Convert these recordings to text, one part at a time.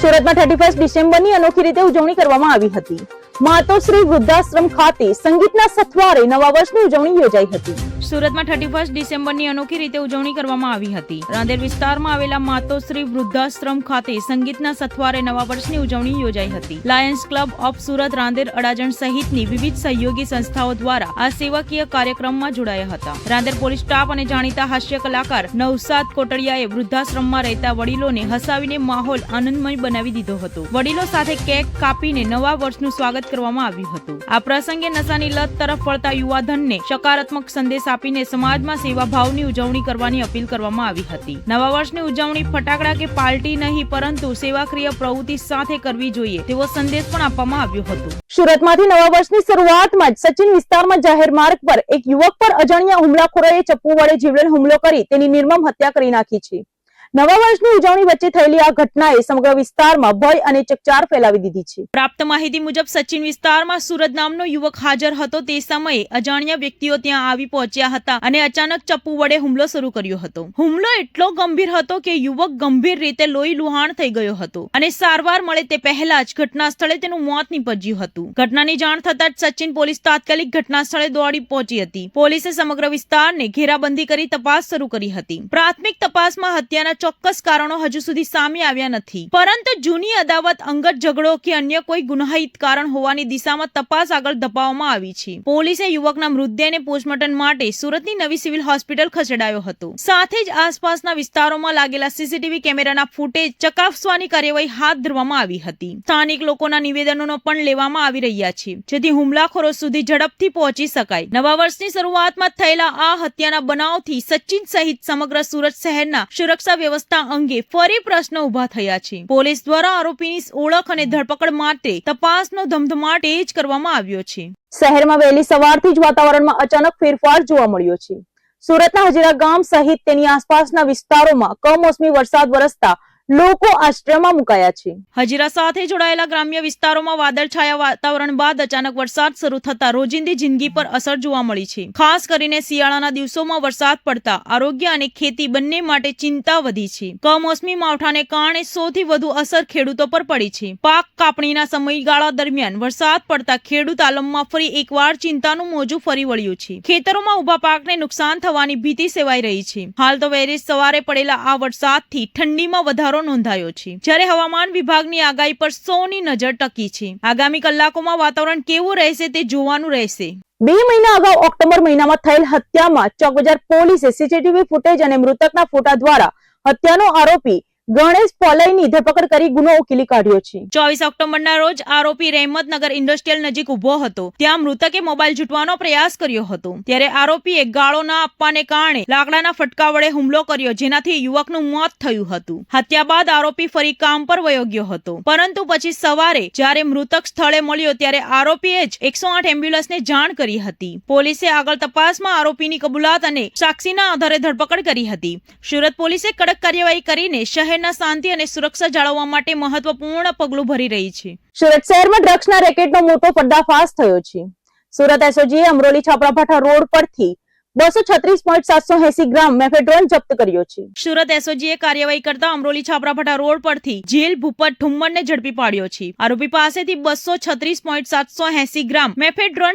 સુરતમાં thirty first ડિસેમ્બરની અનોખી રીતે ઉજવણી કરવામાં આવી હતી. માતોશ્રી વૃદ્ધાશ્રમ ખાતે સંગીતના સથવારે નવા વર્ષની ઉજવણી યોજાઈ હતી. સુરતમાં થર્ટી ફર્સ્ટ ડિસેમ્બરની અનોખી રીતે ઉજવણી કરવામાં આવી હતી. રાંદેર વિસ્તારમાં આવેલા માતોશ્રી વૃદ્ધાશ્રમ ખાતે સંગીતના સથવારે નવા વર્ષની ઉજવણી યોજાઈ હતી. Lions club of Surat Rander Adajan સહિતની વિવિધ સહયોગી સંસ્થાઓ દ્વારા આ સેવાકીય કાર્યક્રમમાં જોડાયા હતા. રાંદેર પોલીસ સ્ટાફ અને જાણીતા હાસ્ય કલાકાર નવસાદ કોટડિયાએ વૃદ્ધાશ્રમમાં રહેતા વડીલોને હસાવીને માહોલ આનંદમય બનાવી દીધો હતો. વડીલો સાથે કેક કાપીને નવા વર્ષનું સ્વાગત કરવામાં આવ્યું હતું. આ પ્રસંગે નશાની લત તરફ વળતા યુવાધનને સકારાત્મક સંદેશ આપીને સમાજમાં સેવાભાવની ઉજવણી કરવાની અપીલ કરવામાં આવી હતી. નવા વર્ષની ઉજવણી ફટાકડા કે પાર્ટી નહીં, પરંતુ સેવાક્રિય પ્રવૃત્તિ સાથે કરવી જોઈએ તેવો સંદેશ પણ આપવામાં આવ્યો હતો. સુરતમાંથી નવા વર્ષની શરૂઆતમાં જ સચિન વિસ્તારમાં જાહેર માર્ગ પર એક યુવક પર અજાણ્યા હુમલાખોરોએ ચપ્પુ વડે જીવલેણ હુમલો કરી તેની નિર્મમ હત્યા કરી નાખી છે. નવા વર્ષની ઉજવણી વચ્ચે થયેલી આ ઘટનાએ સમગ્ર વિસ્તારમાં ભય અને ચકચાર ફેલાવી દીધી છે. પ્રાપ્ત માહિતી મુજબ સચિન વિસ્તારમાં સુરત નામનો યુવક હાજર હતો. તે સમયે અજાણ્યા વ્યક્તિઓ ત્યાં આવી પહોંચ્યા હતા અને અચાનક ચપ્પુ વડે હુમલો શરૂ કર્યો હતો. હુમલો એટલો ગંભીર હતો કે યુવક ગંભીર રીતે લોહી લુહાણ થઈ ગયો હતો અને સારવાર મળે તે પહેલા જ ઘટના સ્થળે તેનું મોત નીપજ્યું હતું. ઘટનાની જાણ થતાં જ સચિન પોલીસ તાત્કાલિક ઘટના સ્થળે દોડી પહોંચી હતી. પોલીસે સમગ્ર વિસ્તારને ઘેરાબંધી કરી તપાસ શરૂ કરી હતી. પ્રાથમિક તપાસમાં હત્યાના ચોક્કસ કારણો હજુ સુધી સામે આવ્યા નથી. પરંતુ જૂની અદાવત, અંગત ઝઘડો કે અન્ય કોઈ ગુનાહિત કારણ હોવાની દિશામાં તપાસ આગળ ધપાવવામાં આવી છે. પોલીસે યુવકના મૃતદેહને પોસ્ટમોર્ટમ માટે સુરતની નવી સિવિલ હોસ્પિટલ ખસેડાયો હતો. સાથે જ આસપાસના વિસ્તારોમાં લાગેલા સીસીટીવી કેમેરાના ફૂટેજ ચકાસવાની કાર્યવાહી હાથ ધરવામાં આવી હતી. સ્થાનિક લોકોના નિવેદનોનો પણ લેવામાં આવી રહ્યા છે. જેથી હુમલાખોરો સુધી ઝડપથી પહોંચી શકાય. નવા વર્ષની શરૂઆતમાં થયેલા આ હત્યાના બનાવથી સચિન સહિત સમગ્ર સુરત શહેરના સુરક્ષા વ્યવસ્થા અંગે ફરી પ્રશ્ન ઊભા થયા છે. પોલીસ દ્વારા આરોપીની ઓળખ અને ધરપકડ માટે તપાસનો ધમધમાટ તેજ કરવામાં આવ્યો છે. શહેરમાં વહેલી સવારથી જ વાતાવરણમાં અચાનક ફેરફાર જોવા મળ્યો છે. સુરતના હજીરા ગામ સહિત તેની આસપાસના વિસ્તારોમાં કમોસમી વરસાદ વરસતા લોકો આશ્રયમાં મુકાયા છે. હજીરા સાથે જોડાયેલા ગ્રામ્ય વિસ્તારોમાં વાદળછાયા વાતાવરણ બાદ અચાનક વરસાદ શરૂ થતા રોજિંદી જિંદગી પર અસર જોવા મળી છે. ખાસ કરીને શિયાળાના દિવસોમાં વરસાદ પડતા આરોગ્ય અને ખેતી બંને માટે ચિંતા વધી છે. કમોસમી માવઠાને કારણે સૌથી વધુ અસર ખેડૂતો પર પડી છે. પાક કાપણીના સમયગાળા દરમિયાન વરસાદ પડતા ખેડૂત આલમમાં ફરી એકવાર ચિંતાનું મોજું ફરી વળ્યું છે. ખેતરોમાં ઊભા પાકને નુકસાન થવાની ભીતિ સેવાઈ રહી છે. હાલ તો વહેલી સવારે પડેલા આ વરસાદથી ઠંડીમાં વધારો નોંધાયો છે. જ્યારે હવામાન વિભાગની આગાહી પર સૌની નજર ટકી છે. આગામી કલાકોમાં વાતાવરણ કેવું રહેશે તે જોવાનું રહેશે. બે મહિના અગાઉ ઓક્ટોબર મહિનામાં થયેલ હત્યામાં ચોકબજાર પોલીસે સીસીટીવી ફૂટેજ અને મૃતકના ફોટા દ્વારા હત્યાનો આરોપી ગણેશ પોલાઈની ધરપકડ કરી ગુનો ઉકેલી કાઢ્યો છે. ચોવીસ ઓક્ટોબરના રોજ આરોપી રહેમતનગર ઇન્ડસ્ટ્રીયલ નજીક ઊભો હતો. ત્યાં મૃતકે મોબાઈલ જૂટવાનો પ્રયાસ કર્યો હતો. ત્યારે આરોપીએ ગાળો ના આપવાને કારણે લાકડાના ફટકા વડે હુમલો કર્યો, જેનાથી યુવકનું મોત થયું હતું. હત્યા બાદ આરોપી ફરી કામ પર વયો ગયો હતો. પરંતુ પછી સવારે જ્યારે મૃતક સ્થળે મળ્યો, ત્યારે આરોપીએ જ એકસો આઠ એમ્બ્યુલન્સને જાણ કરી હતી. પોલીસે આગળ તપાસમાં આરોપીની કબૂલાત અને સાક્ષીના આધારે ધરપકડ કરી હતી. સુરત પોલીસે કડક કાર્યવાહી કરીને શહેરના શાંતિ અને સુરક્ષા જાળવવા માટે મહત્વપૂર્ણ પગલું ભરી રહી છે. સુરત શહેરમાં ડ્રગ્સના રેકેટનો મોટો પર્દાફાશ થયો છે. સુરત એસઓજીએ અમરોલી છાપરાભાઠા રોડ પરથી છત્રીસ પોઈન્ટ સાતસો એસી ગ્રામ મેફેડ્રોન જપ્ત કર્યો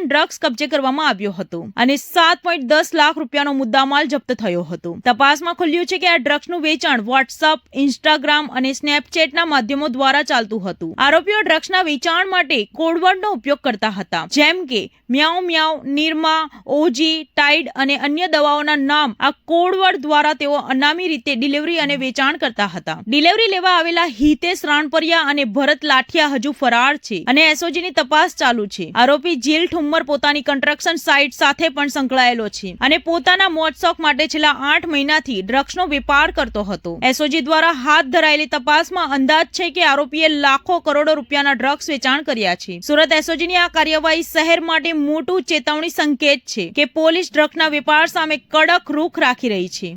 ડ્રગ્સ કરવામાં આવ્યો હતો અને સાત પોઈન્ટ દસ લાખ રૂપિયાનો મુદ્દામાલ જપ્ત થયો હતો. તપાસમાં ખુલ્યું છે કે આ ડ્રગ્સનું વેચાણ વોટ્સઅપ, ઇન્સ્ટાગ્રામ અને સ્નેપચેટના માધ્યમો દ્વારા ચાલતું હતું. આરોપીઓ ડ્રગ્સના વેચાણ માટે કોડવર્ડનો ઉપયોગ કરતા હતા, જેમ કે મ્યાઉ મ્યાઉ, નિરમા, ઓજી ટાઈડ અને અન્ય દવાઓના નામ આ કોડવર્ડ દ્વારા તેઓ અનામી રીતે ડિલિવરી અને વેચાણ કરતા હતા. ડિલિવરી લેવા આવેલા હિતેશ રાણપરિયા અને ભરત લાઠિયા હજુ ફરાર છે અને એસઓજીની તપાસ ચાલુ છે. આરોપી જેલ ઠુમ્મર પોતાની કન્સ્ટ્રક્શન સાઇટ સાથે પણ સંકળાયેલો છે અને પોતાના મોજશોખ માટે છેલ્લા આઠ મહિનાથી ડ્રગ્સનો વેપાર કરતો હતો. એસઓજી દ્વારા હાથ ધરાયેલી તપાસમાં અંદાજ છે કે આરોપીએ લાખો કરોડો રૂપિયાના ડ્રગ્સ વેચાણ કર્યા છે. સુરત એસઓજીની આ કાર્યવાહી શહેર માટે મોટું ચેતવણી સંકેત છે કે પોલીસ ડ્રગ્સના વેપાર સામે કડક રૂખ રાખી રહી છે.